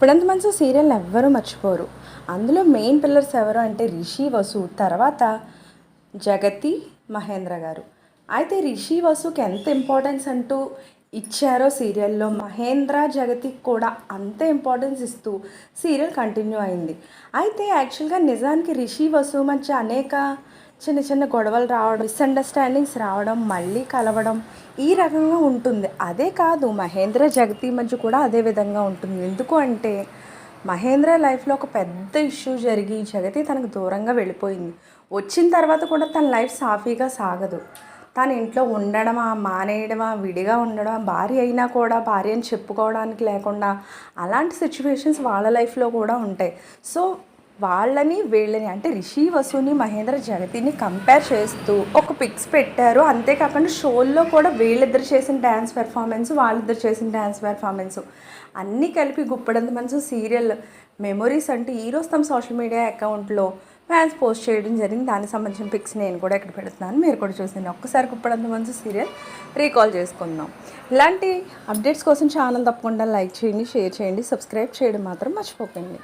ఇప్పుడంత మనసు సీరియల్ ఎవ్వరూ మర్చిపోరు. అందులో మెయిన్ పిల్లర్స్ ఎవరు అంటే రిషి వసు. తర్వాత జగతి మహేంద్ర గారు. అయితే రిషి వసుకి ఎంత ఇంపార్టెన్స్ అంటూ ఇచ్చారో సీరియల్లో మహేంద్ర జగతికి కూడా అంతే ఇంపార్టెన్స్ ఇస్తూ సీరియల్ కంటిన్యూ అయింది. అయితే యాక్చువల్గా నిజానికి రిషి వసు మధ్య అనేక చిన్న చిన్న గొడవలు రావడం మిస్అండర్స్టాండింగ్స్ రావడం మళ్ళీ కలవడం ఈ రకంగా ఉంటుంది. అదే కాదు మహేంద్ర జగతి మధ్య కూడా అదే విధంగా ఉంటుంది. ఎందుకు అంటే మహేంద్ర లైఫ్లో ఒక పెద్ద ఇష్యూ జరిగి జగతి తనకు దూరంగా వెళ్ళిపోయింది. వచ్చిన తర్వాత కూడా తన లైఫ్ సాఫీగా సాగదు. తన ఇంట్లో ఉండడమా మానేయడమా విడిగా ఉండడమా భార్య అయినా కూడా భార్య అని చెప్పుకోవడానికి లేకుండా అలాంటి సిచ్యువేషన్స్ వాళ్ళ లైఫ్లో కూడా ఉంటాయి. సో వాళ్ళని వీళ్ళని అంటే రిషి వసుని మహేంద్ర జగతిని కంపేర్ చేస్తూ ఒక పిక్స్ పెట్టారు. అంతేకాకుండా షోల్లో కూడా వీళ్ళిద్దరు చేసిన డ్యాన్స్ పెర్ఫార్మెన్స్ వాళ్ళిద్దరు చేసిన డ్యాన్స్ పెర్ఫార్మెన్స్ అన్నీ కలిపి గుప్పడంత మనసు సీరియల్ మెమొరీస్ అంటే ఈరోజు తమ సోషల్ మీడియా అకౌంట్లో ఫ్యాన్స్ పోస్ట్ చేయడం జరిగింది. దానికి సంబంధించిన పిక్స్ నేను కూడా ఇక్కడ పెడుతున్నాను. మీరు కూడా చూసింది ఒక్కసారి గుప్పడంత మనసు సీరియల్ రీకాల్ చేసుకుందాం. ఇలాంటి అప్డేట్స్ కోసం ఛానల్ తప్పకుండా లైక్ చేయండి షేర్ చేయండి సబ్స్క్రైబ్ చేయడం మాత్రం మర్చిపోకండి.